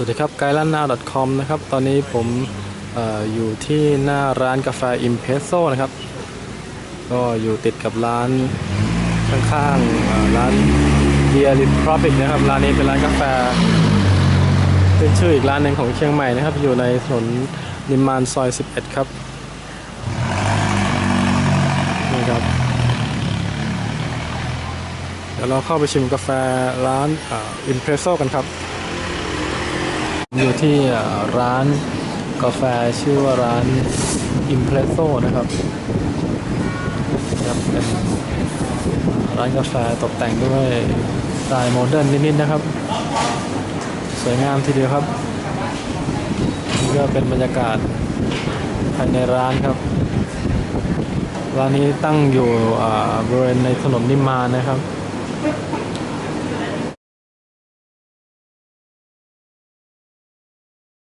วัสดีครับไกด์ล้านนา .com นะครับ ตอนนี้ผมออยู่ที่หน้าร้านกาแฟ i m p r e s s o นะครับ ก็อยู่ติดกับร้านข้างๆร้าน Dear Republic นะครับ ร้านนี้เป็นร้านกาแฟ เป็นชื่ออีกร้านหนึ่งของเชียงใหม่นะครับ อยู่ในถนนนิมมานซอย 11 ครับนี่ครับ เดี๋ยวเราเข้าไปชิมกาแฟร้านอิมเพรสโซกันครับ อยู่ที่ร้านกาแฟชื่อว่าร้านอิมเพรสโซนะครับครับเป็นร้านกาแฟตกแต่งด้วยสไตล์โมเดิร์นนิดๆนะครับ สวยงามทีเดียวครับนี่ก็เป็นบรรยากาศภายในร้านครับ ร้านนี้ตั้งอยู่บริเวณในถนนนิมมานนะครับ